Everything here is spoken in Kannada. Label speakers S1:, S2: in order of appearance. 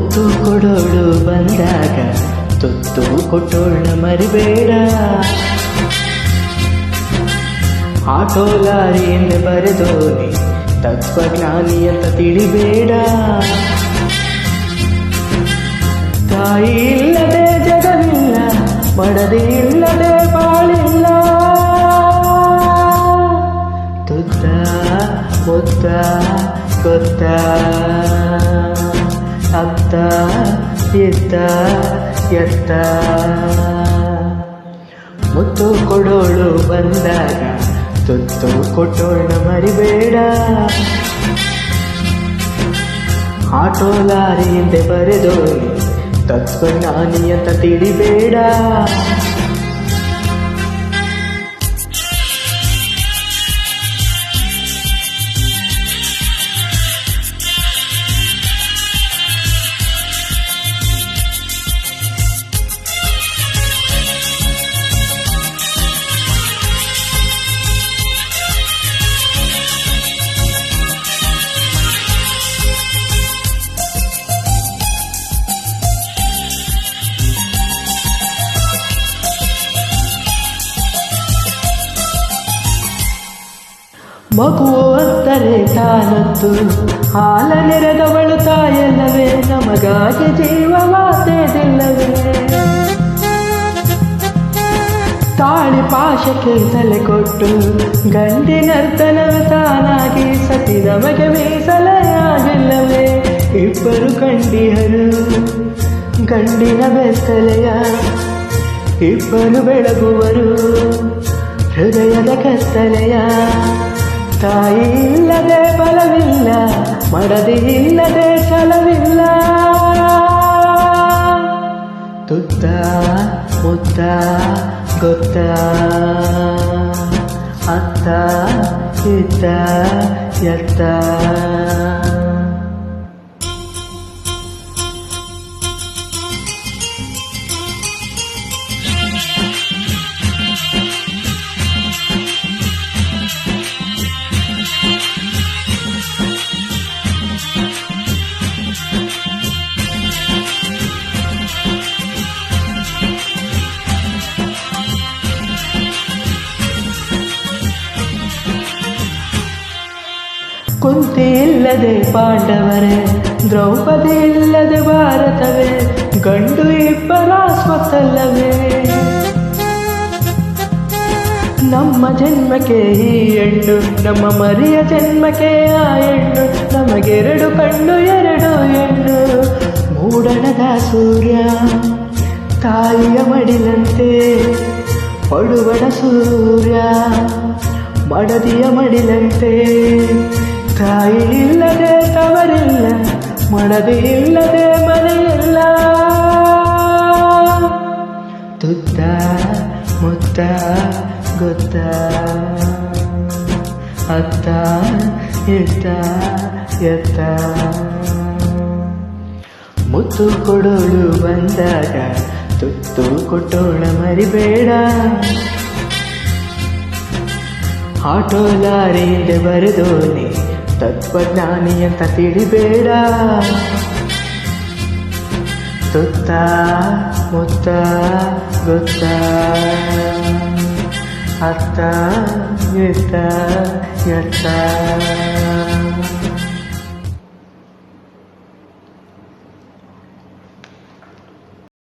S1: ಕೊಡೋಳು ಬಂದಾಗ, ತುತ್ತು ಕೊಟ್ಟೋಳ ಮರಿಬೇಡ. ಆಟೋ ಲಾರಿಯಿಂದ ಬರೆದೋನೆ ತತ್ವಜ್ಞಾನಿ ಅಂತ ತಿಳಿಬೇಡ. ತಾಯಿ ಇಲ್ಲದೆ ಜಗವಿಲ್ಲ, ಮಡದಿ ಇಲ್ಲದೆ ಬಾಳಿಲ್ಲ. ತುತ್ತ, ಮುತ್ತ, ಗೊತ್ತ. ಅತ್ತ ಇತ್ತ ಎತ್ತ. ಮುತ್ತು ಕೊಡೋಳು ಬಂದಾಗ, ತುತ್ತು ಕೊಟ್ಟೋಳು ಮರಿಬೇಡ. ಆಟೋ ಲಾರಿಯಿಂದ ಬರೆದೋಳಿ, ತತ್ವ ಅಂತ ತಿಳಿಬೇಡ. ಮಗುವು ಅತ್ತರೆ ತಾನತ್ತು ಹಾಲ ನೆರೆದವಳು ತಾಯಲ್ಲವೇ, ನಮಗಾಗಿ ಜೀವವಾತೆದಿಲ್ಲವೇ ತಾಳಿ ಪಾಶಕ್ಕೆ ತಲೆ ಕೊಟ್ಟು ಗಂಡಿನರ್ತನವ ತಾನಾಗಿ ಸತಿ ನಮಗೆ ಮೀಸಲೆಯಾಗಿಲ್ಲವೇ ಇಬ್ಬರು ಕಂಡಿಹರು ಗಂಡಿನ ಬೆತ್ತಲೆಯ ಇಬ್ಬರು ಬೆಳಗುವರು, ಹೃದಯದ ಕತ್ತಲೆಯ ತಾಯಿ ಇಲ್ಲದೆ ಬಲವಿಲ್ಲ ಮಡದಿ ಇಲ್ಲದೆ ಛಲವಿಲ್ಲ. ತುತ್ತ ಮುತ್ತ ಗೊತ್ತ ಅತ್ತ ಇತ್ತ ಎತ್ತ. ಕುಂತಿ ಇಲ್ಲದೆ ಪಾಂಡವರೇ ದ್ರೌಪದಿ ಇಲ್ಲದೆ ಭಾರತವೇ, ಗಂಡು ಇಬ್ಬರ ಸ್ವತ್ತಲ್ಲವೇ ನಮ್ಮ ಜನ್ಮಕ್ಕೆ ಈ ಹೆಣ್ಣು, ನಮ್ಮ ಮರಿಯ ಜನ್ಮಕ್ಕೆ ಆ ಹೆಣ್ಣು ನಮಗೆರಡು ಕಣ್ಣು, ಎರಡು ಹೆಣ್ಣು. ಮೂಡಣದ ಸೂರ್ಯ, ತಾಯಿಯ ಮಡಿಲಂತೆ ಪಡುವಣ ಸೂರ್ಯ, ಮಡದಿಯ ಮಡಿಲಂತೆ ತಾಯಿ ಇಲ್ಲದೆ ತವರಿಲ್ಲ ಮಡದಿ ಇಲ್ಲದೆ ಮನೆಯಿಲ್ಲ. ತುತ್ತ, ಮುತ್ತ, ಗೊತ್ತ, ಅತ್ತ ಎತ್ತ ಎತ್ತ. ಮುತ್ತು ಕೊಡೋಳು ಬಂದಾಗ, ತುತ್ತು ಕೊಟ್ಟೋಳ ಮರಿಬೇಡ. ಆಟೋ ಲಾರಿಯಿಂದ ಬರೆದೋನೆ ತತ್ವಜ್ಞಾನಿ ಅಂತ ತಿಳಿಬೇಡ. ಸುತ್ತ ಮುತ್ತ ಗೊತ್ತ ಅತ್ತ ಎತ್ತ ಎತ್ತ